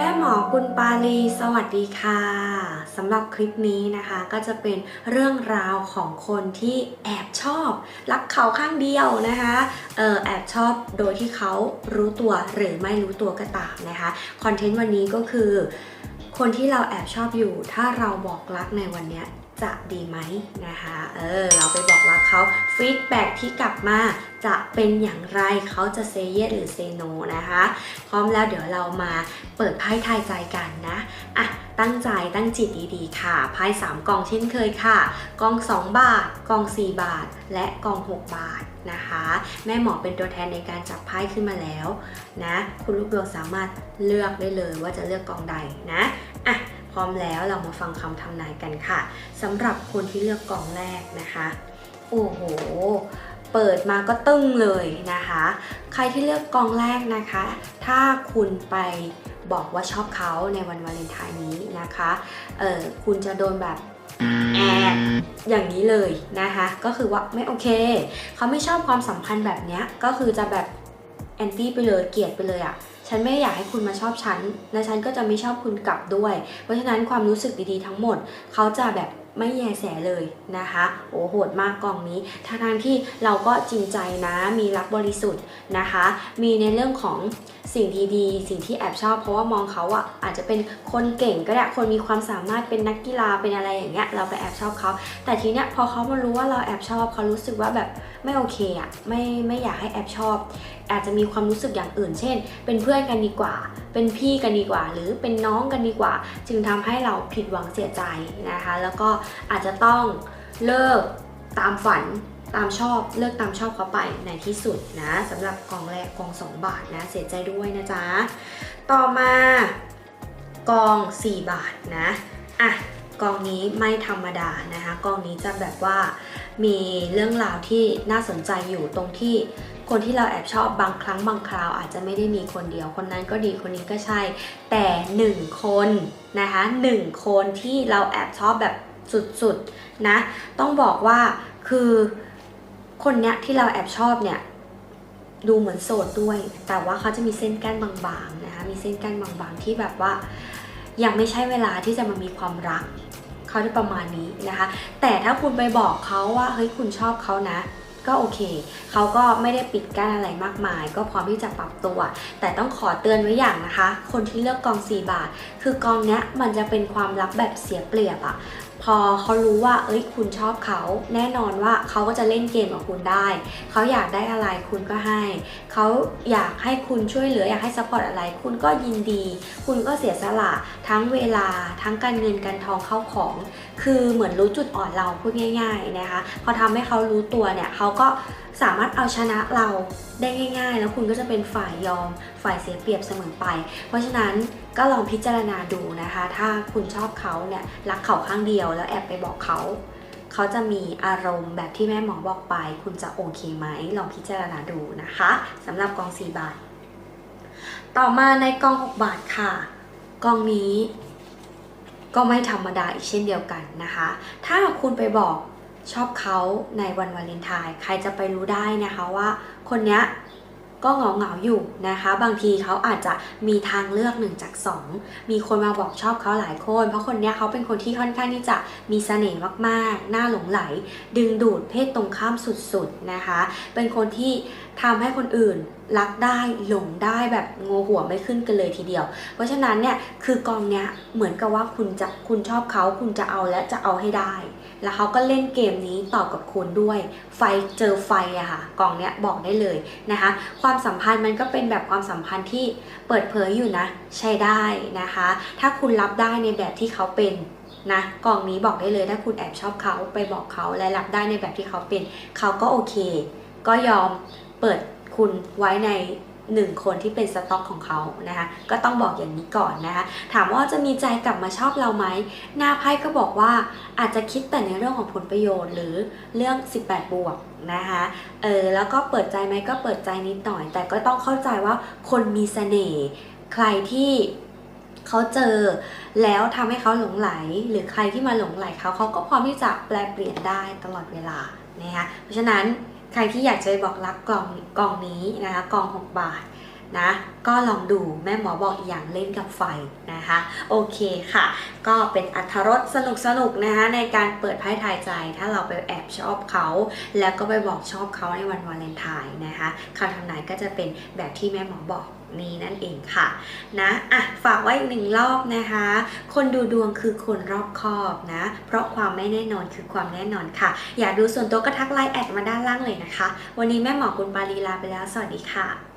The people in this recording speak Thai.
แม่หมอกุลปาลีสวัสดีค่ะสำหรับคลิปนี้นะคะก็จะเป็นเรื่องราวของคนที่แอบชอบ รักเขาข้างเดียวนะคะเออแอบชอบโดยที่เขารู้ตัวหรือไม่รู้ตัวก็ตามนะคะคอนเทนต์วันนี้ก็คือ คนที่เราแอบชอบอยู่ ถ้าเราบอกรักในวันเนี้ยจะดีไหมนะคะ เออ เราไปบอกรักเขาฟีดแบ็ที่กลับมาจะเป็นอย่างไรเขาจะเซเยสหรือเซโนนะคะ พร้อมแล้วเดี๋ยวเรามาเปิดไพ่ทายใจกันนะ อะ ตั้งใจตั้งจิตดีๆ ค่ะ ไพ่3กองเช่นเคยค่ะ กอง 2 บาท กอง 4 บาท และกอง 6 บาทนะคะ แม่หมอเป็นตัวแทนในการจับไพ่ขึ้นมาแล้วนะ คุณลูกดวงสามารถเลือกได้เลยว่าจะเลือกกองใดนะ ร้อมแล้วเรามาฟังคำทำนายกันค่ะสำหรับคนที่เลือกกองแรกนะคะ โอ้โห เปิดมาก็ตึ้งเลยนะคะ ใครที่เลือกกองแรกนะคะ ถ้าคุณไปบอกว่าชอบเขาในวันวาเลนไทน์นี้นะคะเออคุณจะโดนแบบแอบอย่างนี้เลยนะคะ ก็คือว่าไม่โอเค เขาไม่ชอบความสัมพันธ์แบบเนี้ยก็คือจะแบบแอนตี้ไปเลยเกลียดไปเลยอะ่ะ ฉันไม่อยากให้คุณมาชอบฉันและฉันก็จะไม่ชอบคุณกลับด้วย เพราะฉะนั้นความรู้สึกดีๆทั้งหมด เขาจะแบบไม่แยแสเลยนะคะ โอ้โหดมากกองนี้ทางทางที่เราก็จริงใจนะ มีรักบริสุทธิ์นะคะ มีในเรื่องของสิ่งดีๆ สิ่งที่แอบชอบ เพราะว่ามองเขาอะอาจจะเป็นคนเก่งก็ได้ คนมีความสามารถเป็นนักกีฬาเป็นอะไรอย่างเงี้ย เราไปแอบชอบเขา แต่ทีเนี้ยพอเขามารู้ว่าเราแอบชอบเขารู้สึกว่าแบบ ไม่โอเคอะไม่ไม่อยากให้แอบชอบ อาจจะมีความรู้สึกอย่างอื่น เช่น เป็นเพื่อนกันดีกว่า เป็นพี่กันดีกว่า หรือเป็นน้องกันดีกว่า จึงทำให้เราผิดหวังเสียใจนะคะ แล้วก็อาจจะต้องเลิกตามฝันตามชอบเลิกตามชอบเขาไปในที่สุดนะสำหรับกองแรกกอง 2 บาทนะ เสียใจด้วยนะจ๊ะ ต่อมากอง 4 บาทนะ อะ กองนี้ไม่ธรรมดานะคะกองนี้จะแบบว่ามีเรื่องราวที่น่าสนใจอยู่ตรงที่คนที่เราแอบชอบบางครั้งบางคราวอาจจะไม่ได้มีคนเดียวคนนั้นก็ดีคนนี้ก็ใช่ แต่หนึ่งคนนะคะหนึ่งคนที่เราแอบชอบแบบสุดๆนะต้องบอกว่าคือคนเนี้ยที่เราแอบชอบเนี่ยดูเหมือนโสดด้วย แต่ว่าเขาจะมีเส้นกั้นบางๆนะคะมีเส้นกั้นบางๆที่แบบว่า ยังไม่ใช่เวลาที่จะมามีความรักเขาได้ประมาณนี้นะคะ แต่ถ้าคุณไปบอกเขาว่าเฮ้ยคุณชอบเขานะ ก็โอเค เขาก็ไม่ได้ปิดกั้นอะไรมากมาย ก็พร้อมที่จะปรับตัว แต่ต้องขอเตือนไว้อย่างนะคะ คนที่เลือกกอง 4 บาท คือกองเนี้ยมันจะเป็นความรักแบบเสียเปรียบอะ พอเขารู้ว่า เอ้ยคุณชอบเขา แน่นอนว่าเขาก็จะเล่นเกมกับคุณได้ เขาอยากได้อะไรคุณก็ให้ เขาอยากให้คุณช่วยเหลืออยากให้ซัพพอร์ตอะไร คุณก็ยินดี คุณก็เสียสละทั้งเวลาทั้งการเงินการทองเข้าของ คือเหมือนรู้จุดอ่อนเราพูดง่าย ๆนะคะ พอทำให้เขารู้ตัวเนี่ยเขาก็สามารถเอาชนะเราได้ง่าย ๆ แล้วคุณก็จะเป็นฝ่ายยอม ฝ่ายเสียเปรียบเสมอไป เพราะฉะนั้น ก็ลองพิจารณาดูนะคะ ถ้าคุณชอบเขาเนี่ยรักเขาข้างเดียวแล้วแอบไปบอกเขาเขาจะมีอารมณ์แบบที่แม่หมอบอกไป คุณจะโอเคไหม ลองพิจารณาดูนะคะสำหรับกอง 4 บาท ต่อมาในกอง 6 บาทค่ะ กองนี้ก็ไม่ธรรมดาอีกเช่นเดียวกันนะคะ ถ้าคุณไปบอกชอบเขาในวันวาเลนไทน์ใครจะไปรู้ได้นะคะว่าคนเนี้ย ก็เหงาเหงาอยู่นะคะ บางทีเขาอาจจะมีทางเลือกหนึ่งจากสองมีคนมาบอกชอบเขาหลายคน เพราะคนนี้เขาเป็นคนที่ค่อนข้างที่จะมีเสน่ห์มากๆ น่าหลงไหล ดึงดูดเพศตรงข้ามสุดๆนะคะ เป็นคนที่ทำให้คนอื่นรักได้หลงได้แบบงงหัวไม่ขึ้นกันเลยทีเดียว เพราะฉะนั้นเนี่ยคือกองเนี้ยเหมือนกับว่าคุณจะคุณชอบเขาคุณจะเอาและจะเอาให้ได้ แล้วเขาก็เล่นเกมนี้ต่อกับคุณด้วย ไฟเจอไฟอะค่ะกล่องเนี้ยบอกได้เลยนะคะ ความสัมพันธ์มันก็เป็นแบบความสัมพันธ์ที่เปิดเผยอยู่นะ ใช้ได้นะคะ ถ้าคุณรับได้ในแบบที่เขาเป็นนะกล่องนี้บอกได้เลยถ้าคุณแอบชอบเขาไปบอกเขาและรับได้ในแบบที่เขาเป็น เขาก็โอเค ก็ยอมเปิดคุณไว้ใน หนึ่งคนที่เป็นสต็อกของเขานะคะ ก็ต้องบอกอย่างนี้ก่อนนะคะ ถามว่าจะมีใจกลับมาชอบเราไหม หน้าไพ่ก็บอกว่าอาจจะคิดแต่ในเรื่องของผลประโยชน์ หรือเรื่อง 18 บวกนะคะ เออแล้วก็เปิดใจไหมก็เปิดใจนิดหน่อย แต่ก็ต้องเข้าใจว่าคนมีเสน่ห์ใครที่เขาเจอแล้วทำให้เขาหลงไหล หรือใครที่มาหลงไหลเขาเขาก็พร้อมที่จะแปลเปลี่ยนได้ตลอดเวลานะคะเพราะฉะนั้น ใครที่อยากจะบอกรักกล่องกล่องนี้นะคะกล่อง 6 บาท นะก็ลองดูแม่หมอบอกอีกอย่างเล่นกับไฟนะคะโอเคค่ะ ก็เป็นอัธรสสนุกสนุกนะคะในการเปิดไพ่ทายใจ ถ้าเราไปแอบชอบเขา แล้วก็ไปบอกชอบเขาในวันวาเลนไทน์นะคะคำทำนายก็จะเป็นแบบที่แม่หมอบอกนี่นั่นเองค่ะนะอะฝากไว้อีกหนึ่งรอบนะคะ คนดูดวงคือคนรอบคอบนะ เพราะความไม่แน่นอนคือความแน่นอนค่ะ อยากดูส่วนตัวก็ทักไลน์แอดมาด้านล่างเลยนะคะ วันนี้แม่หมอกุลปาลีลาไปแล้ว สวัสดีค่ะ